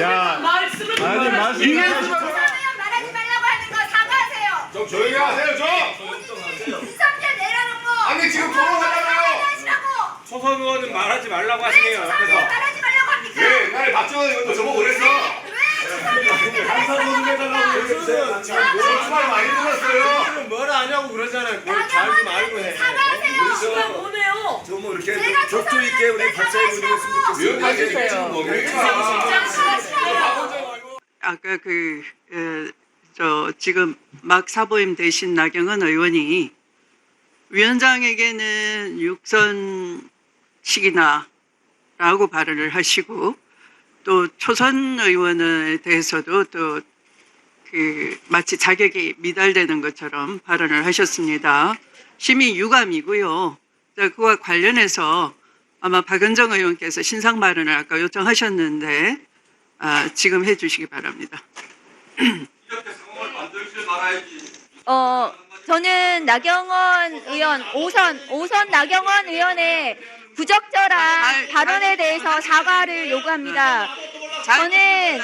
야. 말씀을 아니, 말하지. 말씀- 이게 이상하면 말하지 말라고 하는 거 사과하세요. 좀 조용히 하세요 좀. 수상자 내라는 거. 아니, 지금 토론하잖아요. 초선 의원은 말하지 말라고 하시네요 앞에서. 말하지 말라고 합니까? 예, 옛날에 박정은 의원도 저보고 그랬어. 감사드립니다. 많이 들었어요. 뭘 아냐고 그러잖아요. 뭘 잘좀 알고 해. 사과하세요. 네. 뭐예요? 저뭐 이렇게 격조 있게 우리 박사님 분이었으면 좋겠어요. 위원장님 지금 뭡니까? 아까 그, 에, 저, 지금 막 사보임 대신 나경원 의원이 위원장에게는 육선식이나 라고 발언을 하시고 또 초선 의원에 대해서도 또 그 마치 자격이 미달되는 것처럼 발언을 하셨습니다. 심히 유감이고요. 자, 그와 관련해서 아마 박은정 의원께서 신상 발언을 아까 요청하셨는데 아, 지금 해주시기 바랍니다. 어, 저는 나경원 의원, 오선, 오선 나경원 의원의 부적절한 발언에 대해서 사과를 요구합니다. 저는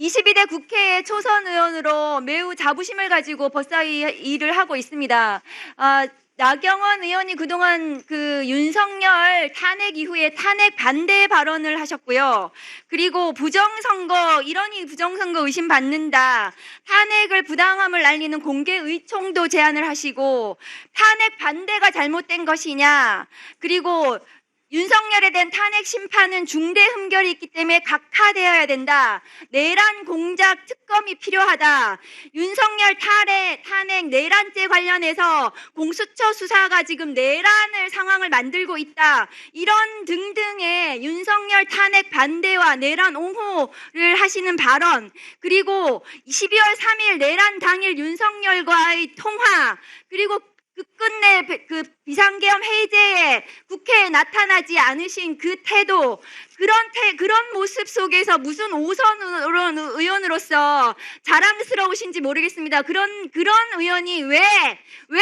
22대 국회의 초선 의원으로 매우 자부심을 가지고 법사위 일을 하고 있습니다. 아, 나경원 의원이 그동안 그 윤석열 탄핵 이후에 탄핵 반대 발언을 하셨고요. 그리고 부정선거, 이러니 부정선거 의심 받는다. 탄핵을 부당함을 알리는 공개 의총도 제안을 하시고 탄핵 반대가 잘못된 것이냐. 그리고 윤석열에 대한 탄핵 심판은 중대 흠결이 있기 때문에 각하되어야 된다. 내란 공작 특검이 필요하다. 윤석열 탄핵, 탄핵 내란죄 관련해서 공수처 수사가 지금 내란을 상황을 만들고 있다. 이런 등등의 윤석열 탄핵 반대와 내란 옹호를 하시는 발언, 그리고 12월 3일 내란 당일 윤석열과의 통화, 그리고 그 끝내 배- 그 비상계엄 해제에 국회에 나타나지 않으신 그 태도 그런 태 그런 모습 속에서 무슨 오선 의원- 의원으로서 자랑스러우신지 모르겠습니다. 그런 그런 의원이 왜 왜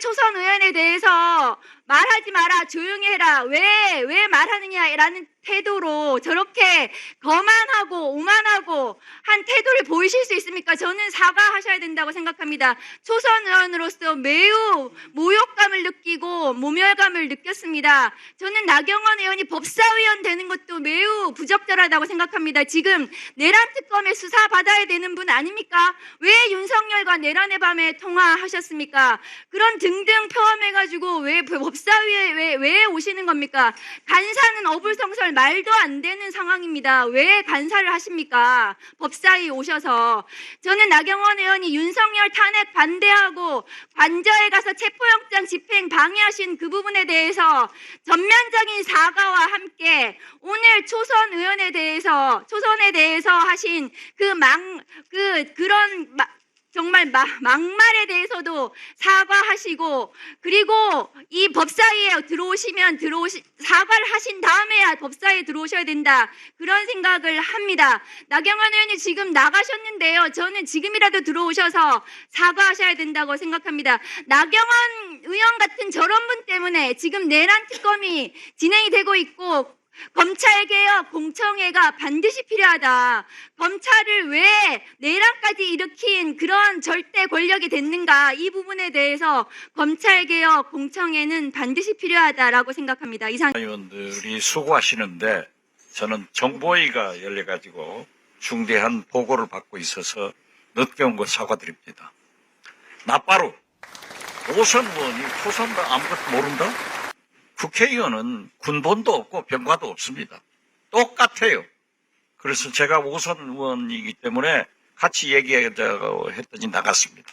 초선 의원에 대해서 말하지 마라 조용히 해라 왜 왜 말하느냐라는 태도로 저렇게 거만하고 오만하고 한 태도를 보이실 수 있습니까? 저는 사과하셔야 된다고 생각합니다. 초선 의원으로서 매우 모욕감을 느끼고 모멸감을 느꼈습니다. 저는 나경원 의원이 법사위원 되는 것도 매우 부적절하다고 생각합니다. 지금 내란 특검에 수사 받아야 되는 분 아닙니까? 왜 윤석열과 내란의 밤에 통화하셨습니까? 그런 등등 포함해가지고 왜 법사위에 왜, 왜 오시는 겁니까? 간사는 어불성설 말도 안 되는 상황입니다. 왜 간사를 하십니까? 법사위 오셔서. 저는 나경원 의원이 윤석열 탄핵 반대하고 관저에 가서 체포영장 집행 방해하 신 그 부분에 대해서 전면적인 사과와 함께 오늘 초선 의원에 대해서, 초선에 대해서 하신 그 망, 그, 그런 마- 정말 마- 막말에 대해서도 사과하시고 그리고 이 법사위에 들어오시면 들어오시 사과를 하신 다음에야 법사위에 들어오셔야 된다 그런 생각을 합니다. 나경원 의원이 지금 나가셨는데요. 저는 지금이라도 들어오셔서 사과하셔야 된다고 생각합니다. 나경원 의원 같은 저런 분 때문에 지금 내란 특검이 진행이 되고 있고 검찰 개혁 공청회가 반드시 필요하다. 검찰을 왜 내란까지 일으킨 그런 절대 권력이 됐는가 이 부분에 대해서 검찰 개혁 공청회는 반드시 필요하다라고 생각합니다. 이상. 의원들이 수고하시는데 저는 정보위가 열려가지고 중대한 보고를 받고 있어서 늦게 온 거 사과드립니다. 나빠루 오선 의원이 초선도 아무것도 모른다? 국회의원은 군번도 없고 병과도 없습니다. 똑같아요. 그래서 제가 오선 의원이기 때문에 같이 얘기하자고 했더니 나갔습니다.